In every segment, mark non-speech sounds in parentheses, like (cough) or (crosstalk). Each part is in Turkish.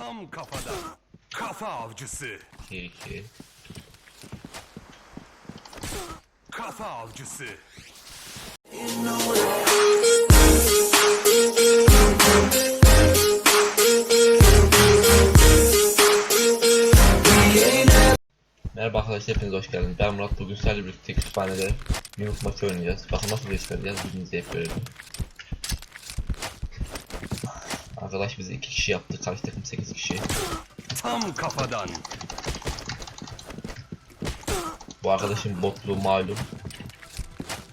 Tam kafadan. Kafa avcısı. 2 2. Kafa avcısı. Merhaba arkadaşlar hepiniz hoş geldiniz. Ben Murat bugün sizlerle birlikte kütüphanede Minus maçı oynayacağız. Bakın nasıl göstereceğiz bildiğinizi hep görelim. Arkadaş bizi 2 kişi yaptı. Karşı takım 8 kişi. Tam kafadan. Bu arkadaşın botluğu malum.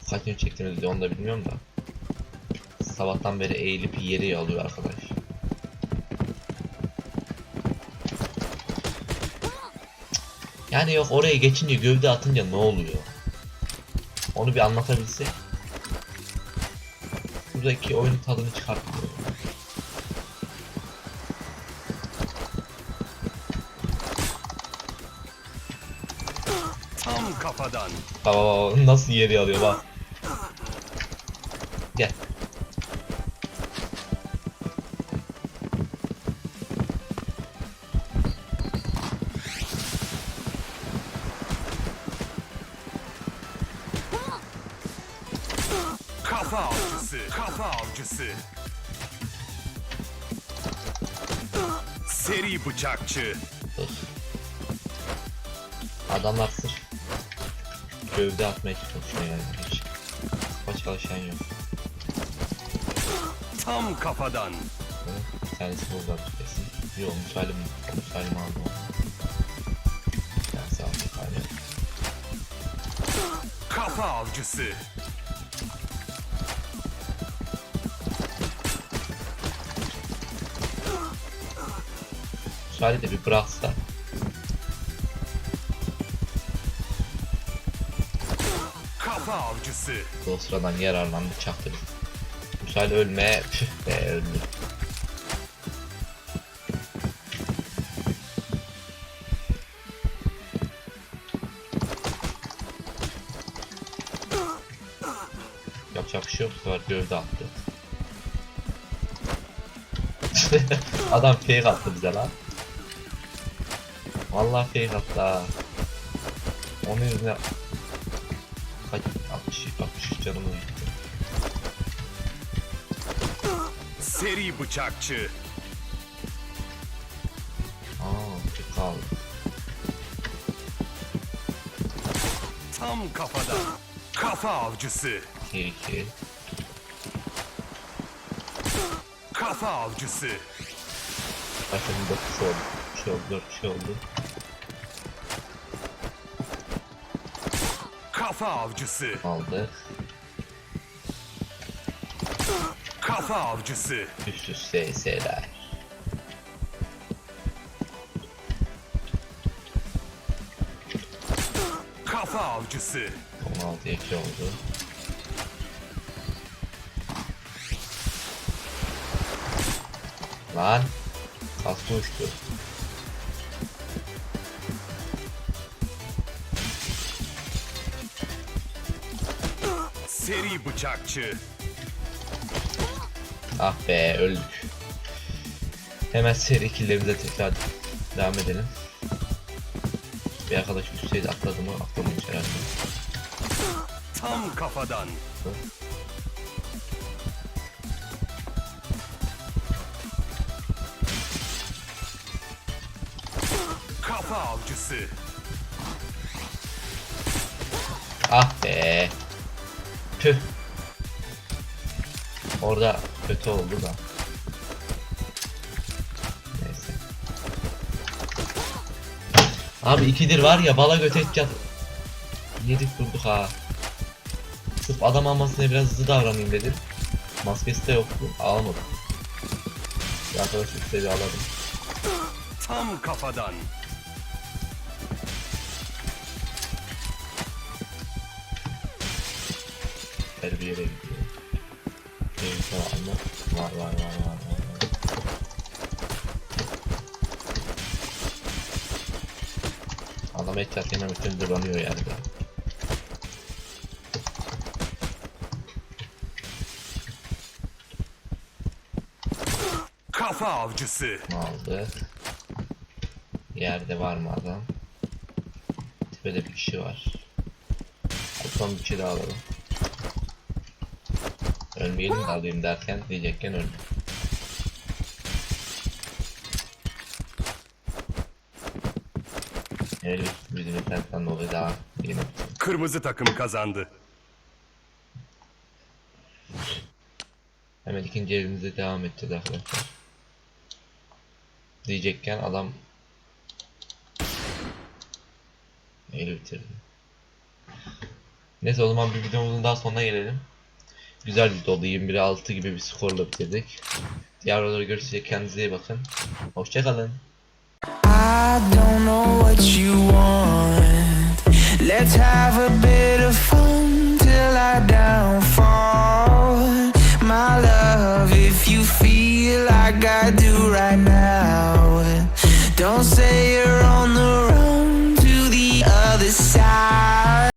Kaç gün çektiğimiz onu da bilmiyorum da. Sabahtan beri eğilip yeri alıyor arkadaş. Yani yok oraya geçince gövde atınca ne oluyor? Onu bir anlatabilsek. Buradaki oyunun tadını çıkartmıyor. Kafadan. Baba nasıl yeri alıyor bak. Gel. Kafa avcısı. Kafa avcısı. Seri bıçakçı. Adamlar sırf gövde atmaya çalışıyor yani hiç kafa çalışan yok. Tam kafadan. Hı? Bir tanesi burada kesin. Yok Musalim, Musalim aldı onu. Bir tanesi aldı hala. Kafa avcısı. Musalim de bir bıraksa Kafa avcısı. o sıradan yararlandı çaktı. Musalim ölme, püh be öldü. Yapacak bir şey yok. Bu gövde attı. (laughs) Adam fake attı bize lan. Vallahi fake attı ha. Onun yüzüne kaç 60 63 canımı gitti. Seri bıçakçı. Aa, çok kaldı. Tam kafadan. Kafa avcısı. 2 2 Kafa avcısı. Başladım 9 oldu. Bir şey oldu, 4 bir şey oldu. Kafa avcısı. Aldı. Kafa avcısı. Üst üste SS'ler. Kafa avcısı. 16 2 oldu. Lan. Kaskı uçtu. Seri bıçakçı. Ah be öldük. Hemen seri killerimize tekrar devam edelim. Bir arkadaş üstteydi atladı mı? Atlamamış herhalde. Tam kafadan. Kafa avcısı. Ah be. Tüh. Orada kötü oldu da. Neyse. Abi ikidir var ya bala göt edeceğiz. Yedik durduk ha. Sırf adam almasına biraz hızlı davranayım dedim. Maskesi de yoktu. Alamadım. Bir arkadaş üstte aladım. Tam kafadan. Her Neyse var mı? Var var var var var. Adam et yemem için duranıyor yerde. Kafa avcısı. Aldı? Yerde var mı adam? Tepede bir kişi var. Son bir kişi daha alalım. Ölmeyelim de alayım derken diyecekken öldüm. Evet, bizim internetten dolayı daha yeni Kırmızı takım kazandı. Hemen ikinci evimize devam edeceğiz arkadaşlar. Diyecekken adam Eli bitirdi. Neyse o zaman bir videomuzun daha sonuna gelelim. Güzel bir oldu. 21'e 6 gibi bir skorla bitirdik. Diğer videoları görüşecek. Kendinize iyi bakın. Hoşçakalın. Let's have a bit of fun